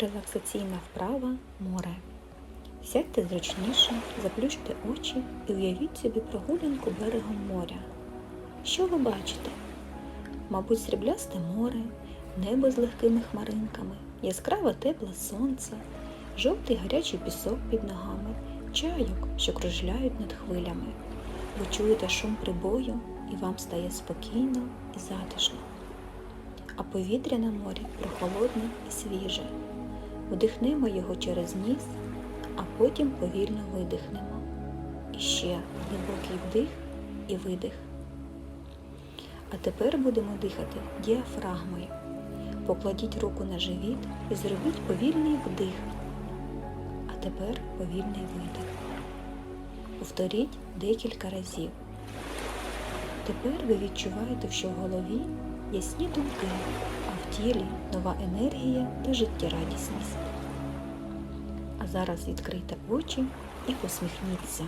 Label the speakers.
Speaker 1: Релаксаційна вправа море. Сядьте зручніше, заплющте очі і уявіть собі прогулянку берегом моря. Що ви бачите? Мабуть, сріблясте море, небо з легкими хмаринками, яскраве тепле сонце, жовтий гарячий пісок під ногами, чайок, що кружляють над хвилями. Ви чуєте шум прибою і вам стає спокійно і затишно. А повітря на морі прохолодне і свіже. Вдихнемо його через ніс, а потім повільно видихнемо. І ще глибокий вдих і видих. А тепер будемо дихати діафрагмою. Покладіть руку на живіт і зробіть повільний вдих. А тепер повільний видих. Повторіть декілька разів. Тепер ви відчуваєте, що в голові ясні думки, а в тілі нова енергія та життєрадісність. А зараз відкрийте очі і посміхніться.